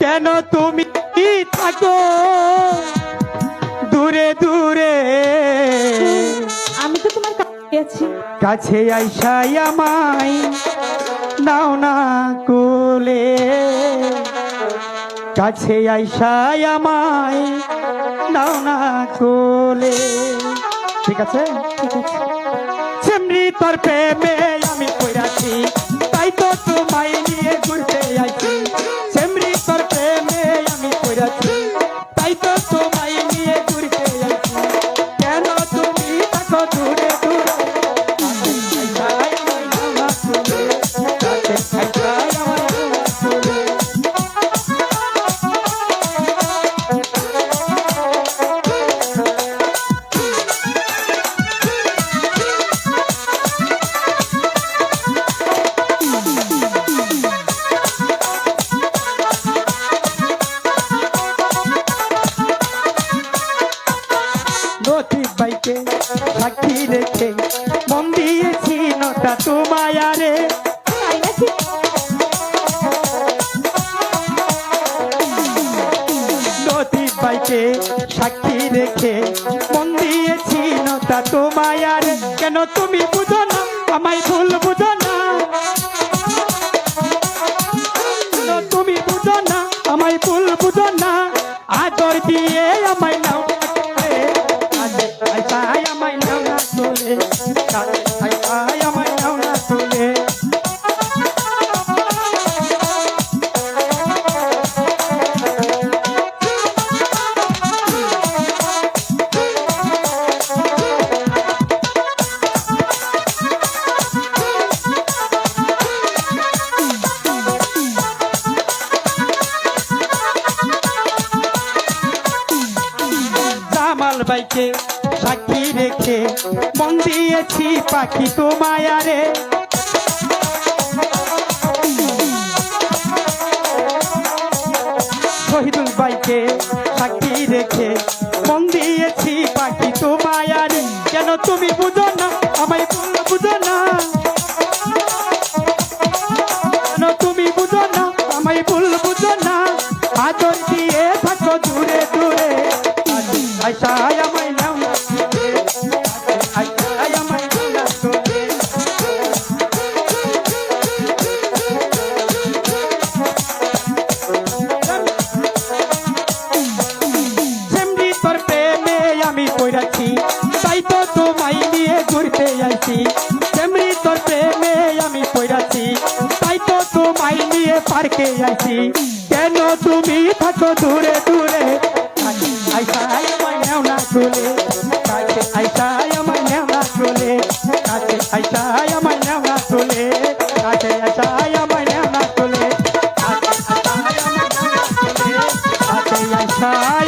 কেন তুমি থাকো? দূরে দূরে। আমি তো তোমার কাছে আছি। কাছে আইসাই আমায় নাও না কোলে। কাছে আইসাই আমায় নাও না কোলে। ঠিক আছে? ঠিক আছে। তোর প্রেমে আমি নথি বাইকে সাক্ষী রেখে মন দিয়েছি নটা তোমায় আরে। সাক্ষী রেখে মন দিয়েছি তোমায় কেন তুমি বুঝো না, আমায় ভুল বুঝো না? জামাল বাইকে সাক্ষী রেখে মন দিয়েছি পাখি তো মায়ারে। শহীদুল বাইকে সাক্ষী রেখে মন দিয়েছি পাখি তো মায়ারে। কেন তুমি বুঝো না? তোমায় নিয়ে ঘুরতে আইছি সেমনি তোর প্রেমে আমি পড়াছি তাই তো তোমায় নিয়ে পার্কে আইছি কেন তুমি থাকো দূরে দূরে আইসাই আমায় নেও না চলে কাছে আইসাই আমায় নেও না চলে কাছে আইসাই আমায় নেও না চলে কাছে আইসাই আইসাই